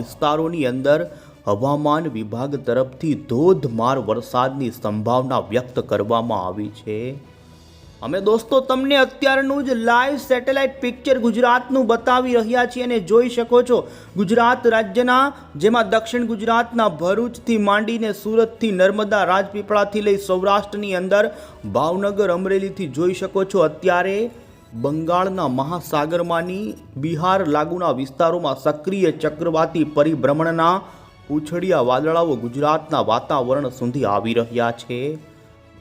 વિસ્તારોની અંદર હવામાન વિભાગ તરફથી ધોધમાર વરસાદની સંભાવના વ્યક્ત કરવામાં આવી છે. અમે દોસ્તો તમને અત્યારનું જ લાઈવ સેટેલાઇટ પિક્ચર ગુજરાતનું બતાવી રહ્યા છીએ અને જોઈ શકો છો ગુજરાત રાજ્યના, જેમાં દક્ષિણ ગુજરાતના ભરૂચથી માંડીને સુરતથી નર્મદા રાજપીપળાથી લઈ સૌરાષ્ટ્રની અંદર ભાવનગર અમરેલીથી જોઈ શકો છો. અત્યારે બંગાળના મહાસાગરમાંની બિહાર લાગુના વિસ્તારોમાં સક્રિય ચક્રવાતી પરિભ્રમણના ઉછળિયા વાદળાઓ ગુજરાતના વાતાવરણ સુધી આવી રહ્યા છે.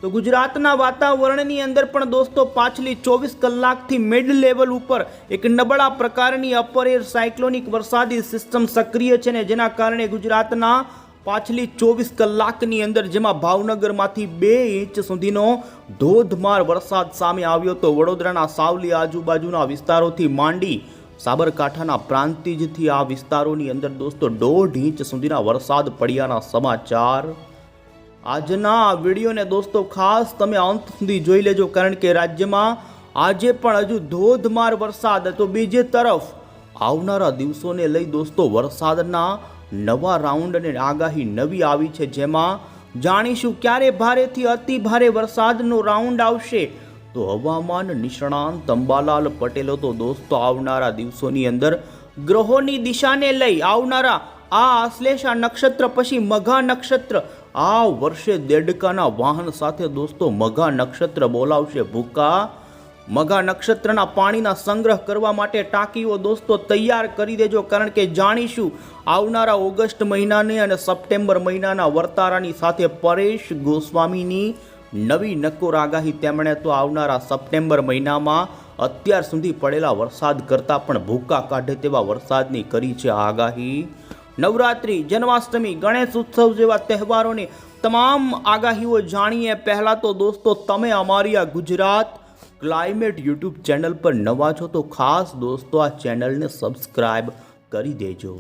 તો ગુજરાતના વાતાવરણની અંદર પણ દોસ્તો પાછલી ચોવીસ કલાકથી મિડ લેવલ ઉપર એક નબળા પ્રકારની અપર એર સાયક્લોનિક વરસાદી સિસ્ટમ સક્રિય છે ને જેના કારણે ગુજરાતના પાછલી ચોવીસ કલાકની અંદર જેમાં ભાવનગરમાંથી બે ઇંચ સુધીનો ધોધમાર વરસાદ સામે આવ્યો તો વડોદરાના સાવલી આજુબાજુના વિસ્તારોથી માંડી સાબરકાંઠાના પ્રાંતિજથી આ વિસ્તારોની અંદર દોસ્તો દોઢ ઇંચ સુધીના વરસાદ પડ્યાના સમાચાર. આજના આ વિડીયોને દોસ્તો ખાસ તમે અંત સુધી જોઈ લેજો કારણ કે રાજ્યમાં આજે પણ હજુ ધોધમાર વરસાદ તો બીજી તરફ આવનારા દિવસોને લઈ દોસ્તો વરસાદના નવા રાઉન્ડ અને આગાહી નવી આવી છે જેમાં જાણીશું ક્યારે ભારેથી અતિ ભારે વરસાદનો રાઉન્ડ આવશે. તો હવામાન નિષ્ણાંત અંબાલાલ પટેલો તો દોસ્તો, આવનારા દિવસોની અંદર ગ્રહોની દિશાને લઈ આવનારા આ આશ્લેષા નક્ષત્ર પછી મઘા નક્ષત્ર. આ વર્ષે દેડકાના વાહન સાથે દોસ્તો, મઘા નક્ષત્ર બોલાવશે ભૂકા મઘા નક્ષત્રના પાણીના સંગ્રહ કરવા માટે ટાંકીઓ દોસ્તો તૈયાર કરી દેજો, કારણ કે જાણીશું આવનારા ઓગસ્ટ મહિનાની અને સપ્ટેમ્બર મહિનાના વર્તારાની સાથે પરેશ ગોસ્વામીની નવી નકોર આગાહી. તેમણે તો આવનારા સપ્ટેમ્બર મહિનામાં અત્યાર સુધી પડેલા વરસાદ કરતાં પણ ભૂકા કાઢે તેવા વરસાદની કરી છે આગાહી. નવરાત્રિ, જન્માષ્ટમી, ગણેશ ઉત્સવ જેવા તહેવારોની તમામ આગાહીઓ જાણીએ. પહેલાં તો દોસ્તો, તમે અમારી આ ગુજરાત ક્લાઇમેટ યુટ્યુબ ચેનલ પર નવા છો તો ખાસ દોસ્તો આ ચેનલને સબસ્ક્રાઇબ કરી દેજો.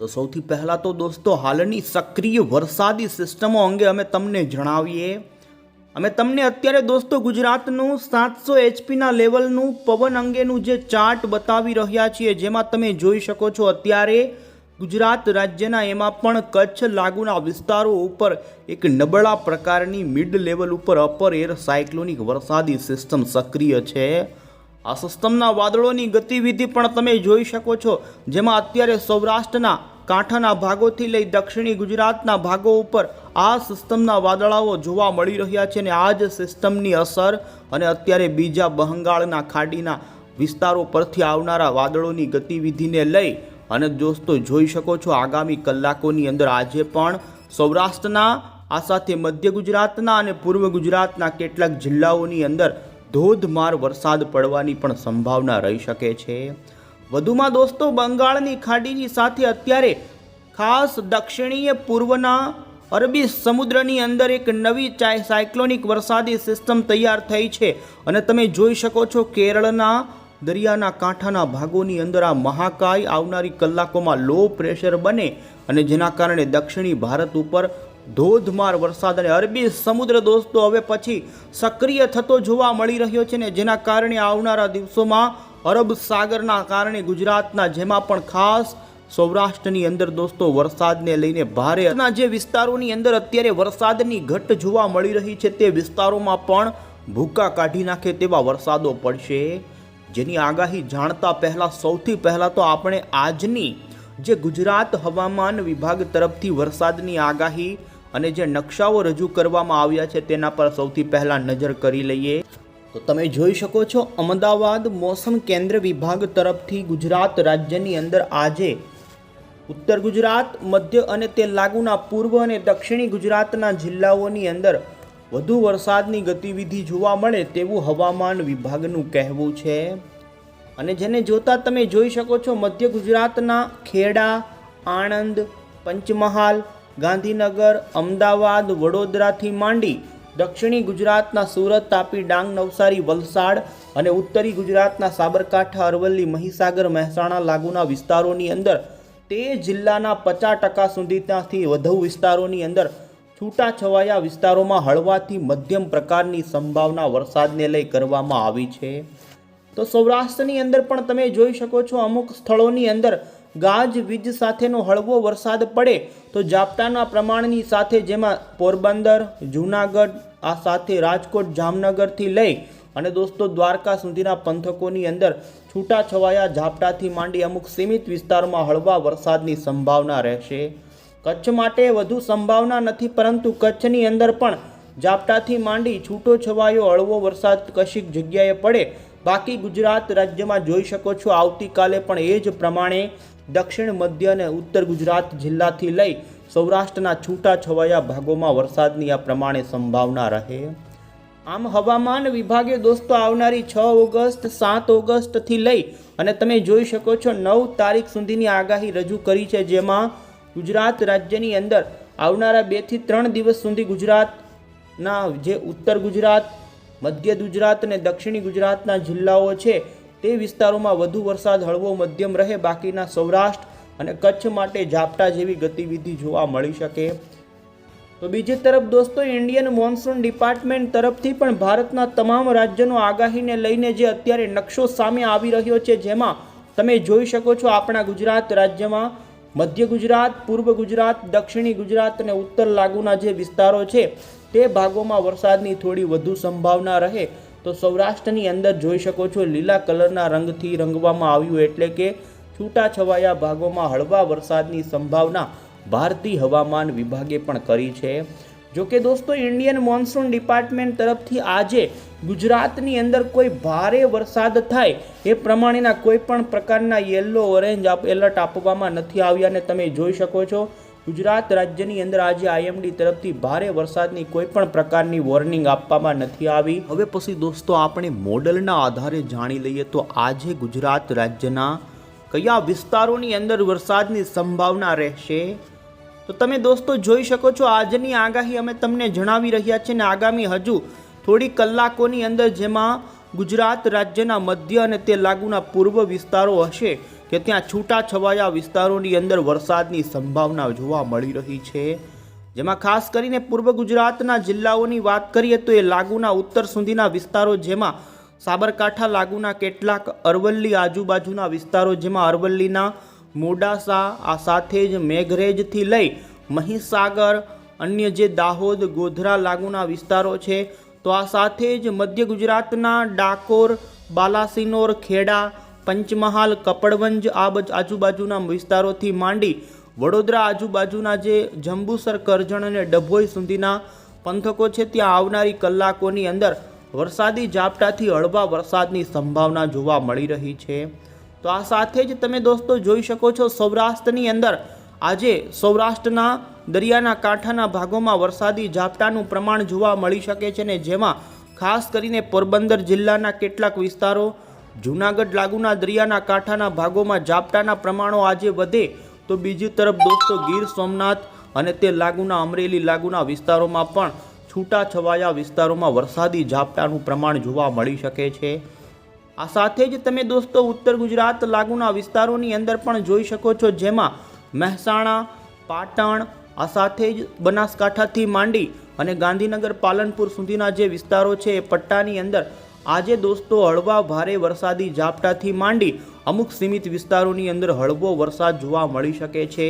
તો સૌથી પહેલાં તો દોસ્તો હાલની સક્રિય વરસાદી સિસ્ટમો અંગે અમે તમને જણાવીએ. અમે તમને અત્યારે દોસ્તો ગુજરાતનું સાતસો એચપીના લેવલનું પવન અંગેનું જે ચાર્ટ બતાવી રહ્યા છીએ, જેમાં તમે જોઈ શકો છો અત્યારે ગુજરાત રાજ્યના એમાં પણ કચ્છ લાગુના વિસ્તારો ઉપર એક નબળા પ્રકારની મિડ લેવલ ઉપર અપર એર સાયક્લોનિક વરસાદી સિસ્ટમ સક્રિય છે. આ સિસ્ટમના વાદળોની ગતિવિધિ પણ તમે જોઈ શકો છો, જેમાં અત્યારે સૌરાષ્ટ્રના કાંઠાના ભાગોથી લઈ દક્ષિણી ગુજરાતના ભાગો ઉપર આ સિસ્ટમના વાદળાઓ જોવા મળી રહ્યા છે અને આ જ સિસ્ટમની અસર અને અત્યારે બીજા બંગાળના ખાડીના વિસ્તારો પરથી આવનારા વાદળોની ગતિવિધિને લઈ અને દોસ્તો, જોઈ શકો છો આગામી કલાકોની અંદર આજે પણ સૌરાષ્ટ્રના, આ સાથે મધ્ય ગુજરાતના અને પૂર્વ ગુજરાતના કેટલાક જિલ્લાઓની અંદર ધોધમાર વરસાદ પડવાની પણ સંભાવના રહી શકે છે. વધુમાં દોસ્તો, બંગાળની ખાડીની સાથે અત્યારે ખાસ દક્ષિણીય પૂર્વના અરબી સમુદ્રની અંદર એક નવી સાયક્લોનિક વરસાદી સિસ્ટમ તૈયાર થઈ છે. અને તમે જોઈ શકો છો કેરળના દરિયાના કાંઠાના ભાગોની અંદર આ મહાકાય આવનારી કલાકોમાં લો પ્રેશર બને અને જેના કારણે દક્ષિણી ભારત ઉપર ધોધમાર વરસાદ અને અરબી સમુદ્ર દોસ્તો હવે પછી સક્રિય થતો જોવા મળી રહ્યો છે ને જેના કારણે આવનારા દિવસોમાં અરબ સાગરના કારણે ગુજરાતના જેમાં પણ ખાસ સૌરાષ્ટ્રની અંદર દોસ્તો વરસાદને લઈને ભારે જે વિસ્તારોની અંદર અત્યારે વરસાદની ઘટ જોવા મળી રહી છે તે વિસ્તારોમાં પણ ભૂકા કાઢી નાખે તેવા વરસાદો પડશે. જેની આગાહી જાણતા પહેલાં સૌથી પહેલાં તો આપણે આજની જે ગુજરાત હવામાન વિભાગ તરફથી વરસાદની આગાહી અને જે નકશાઓ રજૂ કરવામાં આવ્યા છે તેના પર સૌથી પહેલાં નજર કરી લઈએ. તો તમે જોઈ શકો છો, અમદાવાદ મોસમ કેન્દ્ર વિભાગ તરફથી ગુજરાત રાજ્યની અંદર આજે ઉત્તર ગુજરાત, મધ્ય અને તે લાગુના પૂર્વ અને દક્ષિણી ગુજરાતના જિલ્લાઓની અંદર વધુ વરસાદની ગતિવિધિ જોવા મળે તેવું હવામાન વિભાગનું કહેવું છે. અને જેને જોતા તમે જોઈ શકો છો, મધ્ય ગુજરાતના ખેડા, આણંદ, પંચમહાલ, ગાંધીનગર, અમદાવાદ, વડોદરાથી માંડી દક્ષિણી ગુજરાતના સુરત, તાપી, ડાંગ, નવસારી, વલસાડ અને ઉત્તરી ગુજરાતના સાબરકાંઠા, અરવલ્લી, મહીસાગર, મહેસાણા લાગુના વિસ્તારોની અંદર તે જિલ્લાના પચાસ ટકા સુધીનાથી વધુ વિસ્તારોની અંદર છૂટાછવાયા વિસ્તારોમાં હળવાથી મધ્યમ પ્રકારની સંભાવના વરસાદને લઈ કરવામાં આવી છે. તો સૌરાષ્ટ્રની અંદર પણ તમે જોઈ શકો છો, અમુક સ્થળોની અંદર ગાજ વીજ સાથેનો હળવો વરસાદ પડે તો ઝાપટાના પ્રમાણની સાથે જેમાં પોરબંદર, જૂનાગઢ, આ સાથે રાજકોટ, જામનગરથી લઈ અને દોસ્તો દ્વારકા સુધીના પંથકોની અંદર છૂટાછવાયા ઝાપટાથી માંડી અમુક સીમિત વિસ્તારોમાં હળવા વરસાદની સંભાવના રહેશે. કચ્છ માટે વધુ સંભાવના નથી, પરંતુ કચ્છની અંદર પણ ઝાપટાથી માંડી છૂટો છવાયો હળવો વરસાદ કશીક જગ્યાએ પડે. બાકી ગુજરાત રાજ્યમાં જોઈ શકો છો, આવતીકાલે પણ એ જ પ્રમાણે દક્ષિણ, મધ્ય અને ઉત્તર ગુજરાત જિલ્લાથી લઈ સૌરાષ્ટ્રના છૂટા છવાયા ભાગોમાં વરસાદની આ પ્રમાણે સંભાવના રહે. આમ હવામાન વિભાગે દોસ્તો આવનારી છ ઓગસ્ટ, સાત ઓગસ્ટથી લઈ અને તમે જોઈ શકો છો નવ તારીખ સુધીની આગાહી રજૂ કરી છે, જેમાં ગુજરાત રાજ્યની અંદર આવનારા બેથી ત્રણ દિવસ સુધી ગુજરાતના જે ઉત્તર ગુજરાત, મધ્ય ગુજરાત અને દક્ષિણી ગુજરાતના જિલ્લાઓ છે, તે વિસ્તારોમાં વધુ વરસાદ, હળવો મધ્યમ રહે, બાકીના સૌરાષ્ટ્ર અને કચ્છ માટે ઝાપટા જેવી ગતિવિધિ જોવા મળી શકે. તો બીજી તરફ દોસ્તો, ઇન્ડિયન મોન્સૂન ડિપાર્ટમેન્ટ તરફથી પણ ભારતના તમામ રાજ્યોનો આગાહીને લઈને જે અત્યારે નકશો સામે આવી રહ્યો છે, જેમાં તમે જોઈ શકો છો આપણા ગુજરાત રાજ્યમાં મધ્ય ગુજરાત, પૂર્વ ગુજરાત, દક્ષિણી ગુજરાત અને ઉત્તર લાગુના જે વિસ્તારો છે, તે ભાગોમાં વરસાદની થોડી વધુ સંભાવના રહે. તો સૌરાષ્ટ્રની અંદર જોઈ શકો છો, લીલા કલરના રંગથી રંગવામાં આવ્યું એટલે કે છૂટાછવાયા ભાગોમાં હળવા વરસાદની સંભાવના ભારતીય હવામાન વિભાગે પણ કરી છે. જો કે દોસ્તો ઇન્ડિયન મોન્સૂન ડિપાર્ટમેન્ટ તરફથી આજે ગુજરાતની અંદર કોઈ ભારે વરસાદ થાય એ પ્રમાણેના કોઈ પણ પ્રકારના યલો ઓરેન્જ એલર્ટ આપવામાં નથી આવ્યા અને તમે જોઈ શકો છો, ગુજરાત રાજ્યની અંદર આજે આઈએમડી તરફથી ભારે વરસાદની કોઈ પણ પ્રકારની વોર્નિંગ આપવામાં નથી આવી. હવે પછી દોસ્તો, આપણે મોડલના આધારે જાણી લઈએ તો આજે ગુજરાત રાજ્યના કયા વિસ્તારોની અંદર વરસાદની સંભાવના રહેશે? તો તમે દોસ્તો જોઈ શકો છો, આજની આગાહી અમે તમને જણાવી રહ્યા છીએ ને આગામી હજુ થોડી કલાકોની અંદર જેમાં ગુજરાત રાજ્યના મધ્ય અને તે લાગુના પૂર્વ વિસ્તારો હશે કે ત્યાં છૂટા છવાયા વિસ્તારોની અંદર વરસાદની સંભાવના જોવા મળી રહી છે. જેમાં ખાસ કરીને પૂર્વ ગુજરાતના જિલ્લાઓની વાત કરીએ તો એ લાગુના ઉત્તર સુધીના વિસ્તારો જેમાં સાબરકાંઠા લાગુના કેટલાક અરવલ્લી આજુબાજુના વિસ્તારો જેમાં અરવલ્લીના મોડાસા આ સાથે જ મેઘરેજથી લઈ મહીસાગર, અન્ય જે દાહોદ, ગોધરા લાગુના વિસ્તારો છે, તો આ સાથે જ મધ્ય ગુજરાતના ડાકોર, બાલાસિનોર, ખેડા, પંચમહાલ, કપડવંજ આ બજ આજુબાજુના વિસ્તારોથી માંડી વડોદરા આજુબાજુના જે જંબુસર, કરજણ અને ડભોઈ સુધીના પંથકો છે, ત્યાં આવનારી કલાકોની અંદર વરસાદી ઝાપટાથી હળવા વરસાદની સંભાવના જોવા મળી રહી છે. તો આ સાથે જ તમે દોસ્તો જોઈ શકો છો સૌરાષ્ટ્રની અંદર આજે સૌરાષ્ટ્રના દરિયાના કાંઠાના ભાગોમાં વરસાદી ઝાપટાનું પ્રમાણ જોવા મળી શકે છે ને જેમાં ખાસ કરીને પોરબંદર જિલ્લાના કેટલાક વિસ્તારો, જૂનાગઢ લાગુના દરિયાના કાંઠાના ભાગોમાં ઝાપટાના પ્રમાણો આજે વધે તો બીજી તરફ દોસ્તો ગીર સોમનાથ અને તે લાગુના અમરેલી લાગુના વિસ્તારોમાં પણ છૂટાછવાયા વિસ્તારોમાં વરસાદી ઝાપટાનું પ્રમાણ જોવા મળી શકે છે. આ સાથે જ તમે દોસ્તો ઉત્તર ગુજરાત લાગુના વિસ્તારોની અંદર પણ જોઈ શકો છો જેમાં મહેસાણા, પાટણ, આ સાથે જ બનાસકાંઠાથી માંડી અને ગાંધીનગર, પાલનપુર સુધીના જે વિસ્તારો છે એ પટ્ટાની અંદર આજે દોસ્તો હળવા ભારે વરસાદી ઝાપટાથી માંડી અમુક સીમિત વિસ્તારોની અંદર હળવો વરસાદ જોવા મળી શકે છે.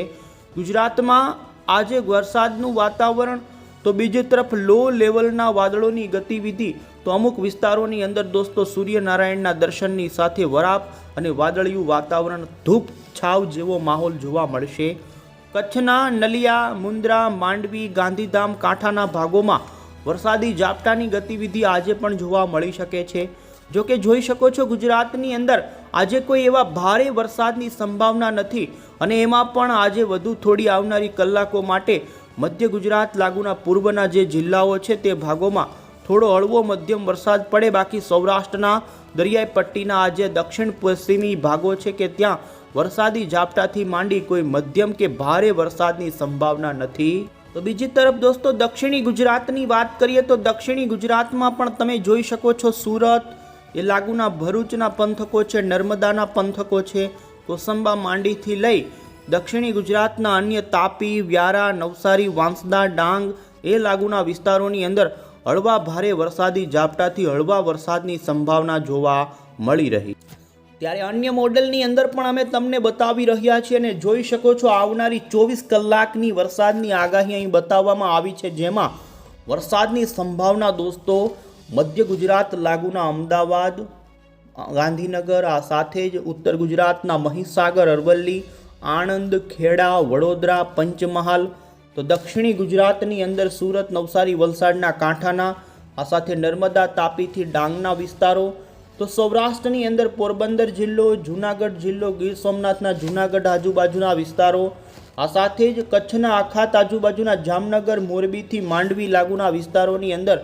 ગુજરાતમાં આજે વરસાદનું વાતાવરણ તો બીજી તરફ લો લેવલના વાદળોની ગતિવિધિ તો અમુક વિસ્તારોની અંદર દોસ્તો સૂર્યનારાયણના દર્શનની સાથે વરાપ અને વાદળિયું વાતાવરણ ધૂપ છાવ જેવો માહોલ જોવા મળશે. કચ્છના નલિયા, મુન્દ્રા, માંડવી, ગાંધીધામ, કાંઠાના ભાગોમાં વરસાદી ઝાપટાની ગતિવિધિ આજે પણ જોવા મળી શકે છે. જો કે જોઈ શકો છો ગુજરાતની અંદર આજે કોઈ એવા ભારે વરસાદની સંભાવના નથી અને એમાં પણ આજે વધુ થોડી આવનારી કલાકો માટે મધ્ય ગુજરાત લાગુના પૂર્વના જે જિલ્લાઓ છે તે ભાગોમાં થોડો હળવો મધ્યમ વરસાદ પડે. બાકી સૌરાષ્ટ્રના દરિયાઈ પટ્ટીના આજે દક્ષિણ પશ્ચિમી ભાગો છે કે ત્યાં વરસાદી ઝાપટાથી માંડી કોઈ મધ્યમ કે ભારે વરસાદની સંભાવના નથી. તો બીજી તરફ દોસ્તો, દક્ષિણી ગુજરાતની વાત કરીએ તો દક્ષિણી ગુજરાતમાં પણ તમે જોઈ શકો છો સુરત એ લાગુના ભરૂચના પંથકો છે, નર્મદાના પંથકો છે. કોસંબા માંડીથી લઈ દક્ષિણી ગુજરાતના અન્ય તાપી, વ્યારા, નવસારી, વાંસદા, ડાંગ એ લાગુના વિસ્તારોની અંદર હળવા ભારે વરસાદી ઝાપટાથી હળવા વરસાદની સંભાવના જોવા મળી રહી. ત્યારે અન્ય મોડેલની અંદર પણ અમે તમને બતાવી રહ્યા છીએ અને જોઈ શકો છો આવનારી ચોવીસ કલાકની વરસાદની આગાહી અહીં બતાવવામાં આવી છે, જેમાં વરસાદની સંભાવના દોસ્તો, મધ્ય ગુજરાત, લાગુના અમદાવાદ, ગાંધીનગર, આ સાથે જ ઉત્તર ગુજરાતના મહીસાગર, અરવલ્લી આણંદ, ખેડા, વડોદરા, પંચમહાલ તો દક્ષિણી ગુજરાતની અંદર સુરત, નવસારી, વલસાડના કાંઠાના, આ સાથે નર્મદા, તાપીથી ડાંગના વિસ્તારો તો સૌરાષ્ટ્રની અંદર પોરબંદર જિલ્લો, જૂનાગઢ જિલ્લો, ગીર સોમનાથના જૂનાગઢ આજુબાજુના વિસ્તારો, આ સાથે જ કચ્છના આખાત આજુબાજુના જામનગર, મોરબીથી માંડવી લાગુના વિસ્તારોની અંદર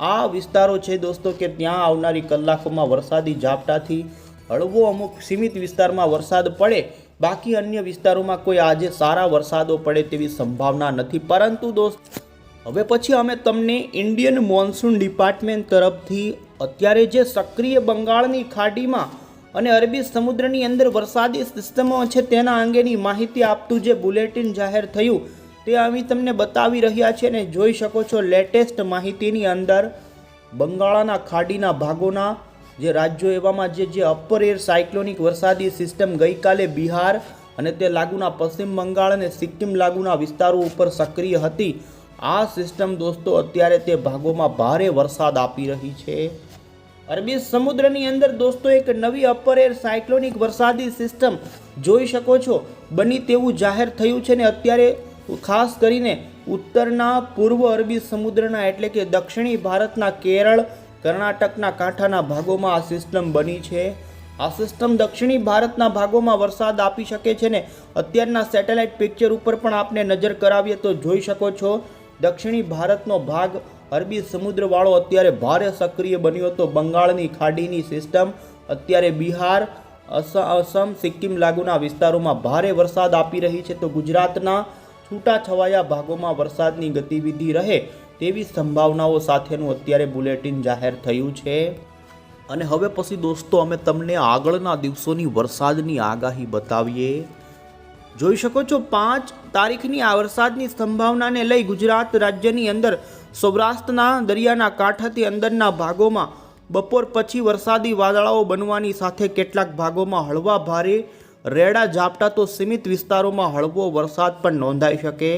આ વિસ્તારો છે દોસ્તો કે ત્યાં આવનારી કલાકોમાં વરસાદી ઝાપટાથી હળવો અમુક સીમિત વિસ્તારમાં વરસાદ પડે બાકી અન્ય વિસ્તારોમાં કોઈ આજે સારા વરસાદો પડે તેવી સંભાવના નથી. પરંતુ દોસ્ત, હવે પછી અમે તમને ઇન્ડિયન મોન્સૂન ડિપાર્ટમેન્ટ તરફથી અત્યારે જે સક્રિય બંગાળની ખાડીમાં અને અરબી સમુદ્રની અંદર વરસાદી સિસ્ટમો છે તેના અંગેની માહિતી આપતું જે બુલેટિન જાહેર થયું તે અમે તમને બતાવી રહ્યા છીએ અને જોઈ શકો છો લેટેસ્ટ માહિતીની અંદર બંગાળાના ખાડીના ભાગોના જે રાજ્યો એવામાં જે જે અપર એર સાયક્લોનિક વરસાદી સિસ્ટમ ગઈકાલે બિહાર અને તે લાગુના પશ્ચિમ બંગાળ અને સિક્કિમ લાગુના વિસ્તારો ઉપર સક્રિય હતી. આ સિસ્ટમ દોસ્તો અત્યારે તે ભાગોમાં ભારે વરસાદ આપી રહી છે. અરબી સમુદ્રની અંદર દોસ્તો એક નવી અપર એર સાયક્લોનિક વરસાદી સિસ્ટમ જોઈ શકો છો. બની તેવું જાહેર થયું છે ને અત્યારે ખાસ કરીને ઉત્તરના પૂર્વ અરબી સમુદ્રના એટલે કે દક્ષિણી ભારતના કેરળ કર્ણાટકના કાંઠાના ભાગોમાં આ સિસ્ટમ બની છે. આ સિસ્ટમ દક્ષિણી ભારતના ભાગોમાં વરસાદ આપી શકે છે ને અત્યારના સેટેલાઇટ પિક્ચર ઉપર પણ આપને નજર કરાવીએ તો જોઈ શકો છો. દક્ષિણી ભારતનો ભાગ અરબી સમુદ્રવાળો અત્યારે ભારે સક્રિય બન્યો હતો બંગાળની ખાડીની સિસ્ટમ, અત્યારે બિહાર, અસ- અસમ, સિક્કિમ લાગુના વિસ્તારોમાં ભારે વરસાદ આપી રહી છે તો ગુજરાતના છૂટાછવાયા ભાગોમાં વરસાદની ગતિવિધિ રહે. તેવી સંભાવનાઓ સાથેનું અત્યારે બુલેટિન જાહેર થયું છે. અને હવે પછી દોસ્તો, અમે તમને આગળના દિવસોની વરસાદની આગાહી બતાવીએ. જોઈ શકો છો, પાંચ તારીખની આ વરસાદની સંભાવનાને લઈ ગુજરાત રાજ્યની અંદર સૌરાષ્ટ્રના દરિયાના કાંઠાથી અંદરના ભાગોમાં બપોર પછી વરસાદી વાદળાઓ બનવાની સાથે કેટલાક ભાગોમાં હળવા ભારે, રેડા ઝાપટા તો સીમિત વિસ્તારોમાં હળવો વરસાદ પણ નોંધાઈ શકે.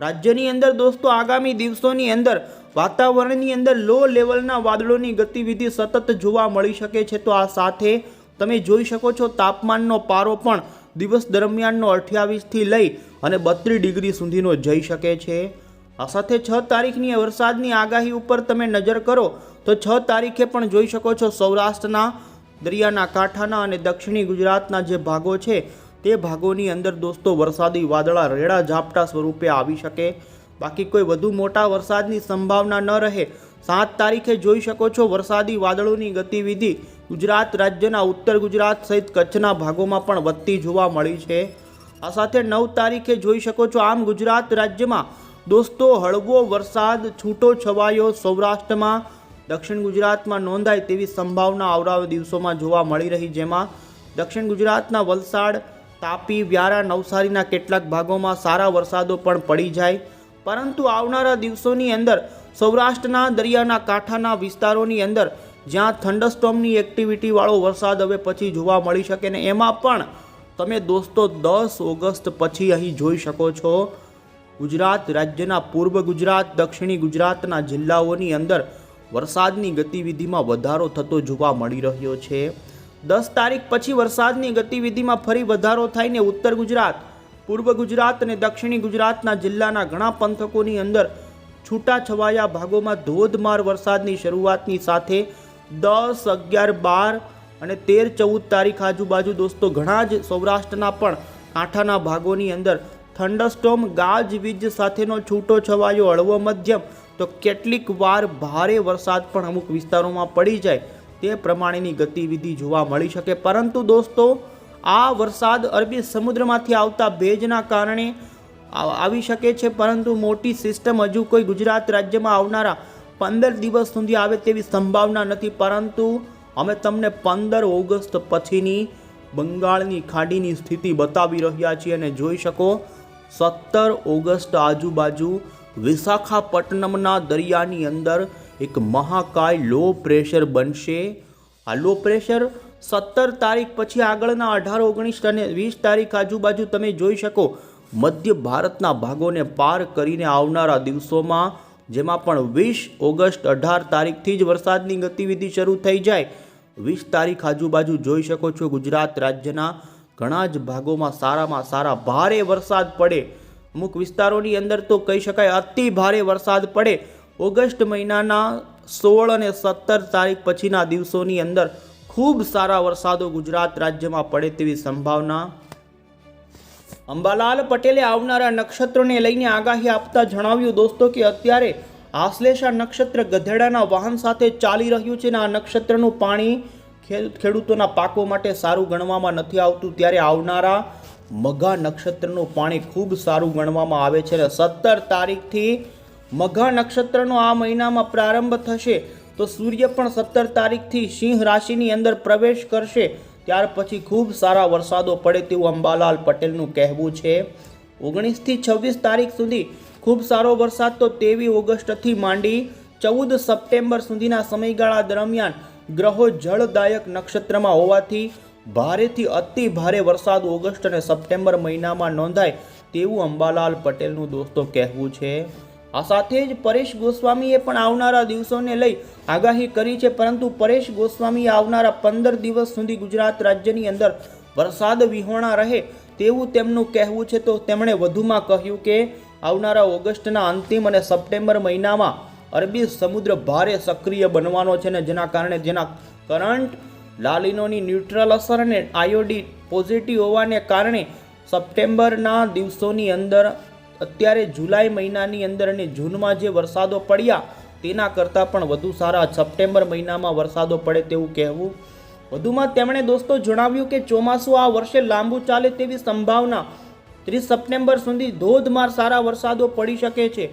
રાજ્યની અંદર દોસ્તો આગામી દિવસોની અંદર વાતાવરણની અંદર લો લેવલના વાદળોની ગતિવિધિ સતત જોવા મળી શકે છે. તો આ સાથે તમે જોઈ શકો છો તાપમાનનો પારો પણ દિવસ દરમિયાનનો અઠ્યાવીસથી લઈ અને બત્રીસ ડિગ્રી સુધીનો જઈ શકે છે. આ સાથે છ તારીખની વરસાદની આગાહી ઉપર તમે નજર કરો તો છ તારીખે પણ જોઈ શકો છો સૌરાષ્ટ્રના, દરિયાના કાંઠાના અને દક્ષિણી ગુજરાતના જે ભાગો છે તે ભાગોની અંદર દોસ્તો વરસાદી વાદળા રેડા ઝાપટા સ્વરૂપે આવી શકે. બાકી કોઈ વધુ મોટા વરસાદની સંભાવના ન રહે. સાત તારીખે જોઈ શકો છો વરસાદી વાદળોની ગતિવિધિ ગુજરાત રાજ્યના ઉત્તર ગુજરાત સહિત કચ્છના ભાગોમાં પણ વધતી જોવા મળી છે. આ સાથે નવ તારીખે જોઈ શકો છો આમ ગુજરાત રાજ્યમાં દોસ્તો હળવો વરસાદ, છૂટો છવાયો સૌરાષ્ટ્રમાં. દક્ષિણ ગુજરાતમાં નોંધાય તેવી સંભાવના આવનારા દિવસોમાં જોવા મળી રહી જેમાં દક્ષિણ ગુજરાતના વલસાડ તાપી, વ્યારા, નવસારીના કેટલાક ભાગોમાં સારા વરસાદો પણ પડી જાય. પરંતુ આવનારા દિવસોની અંદર સૌરાષ્ટ્રના દરિયાના કાંઠાના વિસ્તારોની અંદર જ્યાં થંડરસ્ટોમની એક્ટિવિટીવાળો વરસાદ હવે પછી જોવા મળી શકે ને એમાં પણ તમે દોસ્તો દસ ઓગસ્ટ પછી અહીં જોઈ શકો છો. ગુજરાત રાજ્યના પૂર્વ ગુજરાત, દક્ષિણી ગુજરાતના જિલ્લાઓની અંદર વરસાદની ગતિવિધિમાં વધારો થતો જોવા મળી રહ્યો છે. દસ તારીખ પછી વરસાદની ગતિવિધિમાં ફરી વધારો થઈને ઉત્તર ગુજરાત, પૂર્વ ગુજરાત અને દક્ષિણી ગુજરાતના જિલ્લાના ઘણા પંથકોની અંદર છૂટાછવાયા ભાગોમાં ધોધમાર વરસાદની શરૂઆતની સાથે દસ, અગિયાર, બાર અને તેર, ચૌદ તારીખ આજુબાજુ દોસ્તો ઘણા જ સૌરાષ્ટ્રના પણ કાંઠાના ભાગોની અંદર થંડરસ્ટોમ ગાજવીજ સાથેનો છૂટો છવાયો હળવો મધ્યમ, તો કેટલીક વાર ભારે વરસાદ પણ અમુક વિસ્તારોમાં પડી જાય. તે પ્રમાણેની ગતિવિધિ જોવા મળી શકે. પરંતુ દોસ્તો, આ વરસાદ અરબી સમુદ્રમાંથી આવતા ભેજના કારણે આવી શકે છે. પરંતુ મોટી સિસ્ટમ હજુ કોઈ ગુજરાત રાજ્યમાં આવનારા પંદર દિવસ સુધી આવે તેવી સંભાવના નથી. પરંતુ અમે તમને પંદર ઓગસ્ટ પછીની બંગાળની ખાડીની સ્થિતિ બતાવી રહ્યા છીએ અને જોઈ શકો, સત્તર ઓગસ્ટ આજુબાજુ વિશાખાપટ્ટનમના દરિયાની અંદર એક મહાકાય લો પ્રેશર બનશે. આ લો પ્રેશર સત્તર તારીખ પછી આગળના અઢાર, ઓગણીસ અને વીસ તારીખ આજુબાજુ તમે જોઈ શકો. મધ્ય ભારતના ભાગોને પાર કરીને આવનારા દિવસોમાં, જેમાં પણ વીસ ઓગસ્ટ અઢાર તારીખથી જ વરસાદની ગતિવિધિ શરૂ થઈ જાય. વીસ તારીખ આજુબાજુ જોઈ શકો છો ગુજરાત રાજ્યના ઘણા જ ભાગોમાં સારામાં સારા ભારે વરસાદ પડે. અમુક વિસ્તારોની અંદર તો કહી શકાય અતિ ભારે વરસાદ પડે. ઓગસ્ટ મહિનાના સોળ અને સત્તર તારીખ પછીના દિવસોની અંદર ખૂબ સારા વરસાદો ગુજરાત રાજ્યમાં પડે તેવી સંભાવના. અંબાલાલ પટેલે આવનારા નક્ષત્રોને લઈને આગાહી આપતા જણાવ્યું, દોસ્તો, કે અત્યારે આશ્લેષા નક્ષત્ર ગધેડાના વાહન સાથે ચાલી રહ્યું છે અને આ નક્ષત્રનું પાણી ખેડ- ખેડૂતોના પાકો માટે સારું ગણવામાં નથી આવતું. ત્યારે આવનારા મઘા નક્ષત્રનું પાણી ખૂબ સારું ગણવામાં આવે છે અને સત્તર તારીખથી મઘા નક્ષત્રનો આ મહિનામાં પ્રારંભ થશે તો સૂર્ય પણ સત્તર તારીખથી સિંહ રાશિની અંદર પ્રવેશ કરશે. ત્યાર પછી ખૂબ સારા વરસાદો પડે તેવું અંબાલાલ પટેલનું કહેવું છે. ઓગણીસથી છવ્વીસ તારીખ સુધી ખૂબ સારો વરસાદ તો તેવી ઓગસ્ટથી માંડી. ચૌદ સપ્ટેમ્બર સુધીના સમયગાળા દરમિયાન ગ્રહો જળદાયક નક્ષત્રમાં હોવાથી ભારેથી અતિ ભારે વરસાદ ઓગસ્ટ અને સપ્ટેમ્બર મહિનામાં નોંધાય તેવું અંબાલાલ પટેલનું દોસ્તો કહેવું છે. આ સાથે જ પરેશ ગોસ્વામીએ પણ આવનારા દિવસોને લઈ આગાહી કરી છે, પરંતુ પરેશ ગોસ્વામીએ આવનારા પંદર દિવસ સુધી ગુજરાત રાજ્યની અંદર વરસાદ વિહોણા રહે તેવું તેમનું કહેવું છે. તો તેમણે વધુમાં કહ્યું કે, આવનારા ઓગસ્ટના અંતિમ અને સપ્ટેમ્બર મહિનામાં અરબી સમુદ્ર ભારે સક્રિય બનવાનો છે ને જેના કારણે જેના કરંટ લાલિનોની ન્યુટ્રલ અસર અને આયોડી પોઝિટિવ હોવાને કારણે સપ્ટેમ્બરના દિવસોની અંદર અત્યારે જુલાઈ મહિનાની અંદર અને જૂનમાં જે વરસાદો પડ્યા, તેના કરતાં પણ વધુ સારા સપ્ટેમ્બર મહિનામાં વરસાદો પડે તેવું કહેવું. વધુમાં તેમણે દોસ્તો જણાવ્યું કે ચોમાસું આ વર્ષે લાંબુ ચાલે તેવી સંભાવના. ત્રીસ સપ્ટેમ્બર સુધી ધોધમાર સારા વરસાદો પડી શકે છે.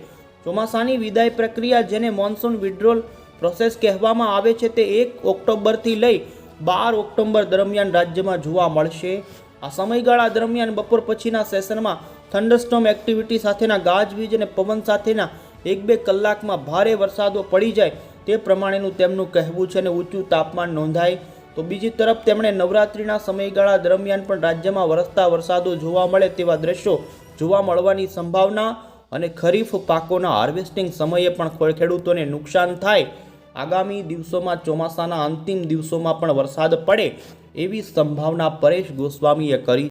ચોમાસાની વિદાય પ્રક્રિયા જેને મોન્સૂન વિડ્રોલ પ્રોસેસ કહેવામાં આવે છે તે એક ઓક્ટોબરથી લઈ બાર ઓક્ટોબર દરમિયાન રાજ્યમાં જોવા મળશે. આ સમયગાળા દરમિયાન બપોર પછીના સેશનમાં થંડરસ્ટોમ એક્ટિવિટી સાથેના ગાજવીજ અને પવન સાથેના એક બે કલાકમાં ભારે વરસાદો પડી જાય તે પ્રમાણેનું તેમનું કહેવું છે અને ઊંચું તાપમાન નોંધાય. તો બીજી તરફ તેમણે નવરાત્રિના સમયગાળા દરમિયાન પણ રાજ્યમાં વરસતા વરસાદો જોવા મળે તેવા દ્રશ્યો જોવા મળવાની સંભાવના અને ખરીફ પાકોના હાર્વેસ્ટિંગ સમયે પણ ખેડૂતોને નુકસાન થાય. આગામી દિવસોમાં ચોમાસાના અંતિમ દિવસોમાં પણ વરસાદ પડે એવી સંભાવના પરેશ ગોસ્વામીએ કરી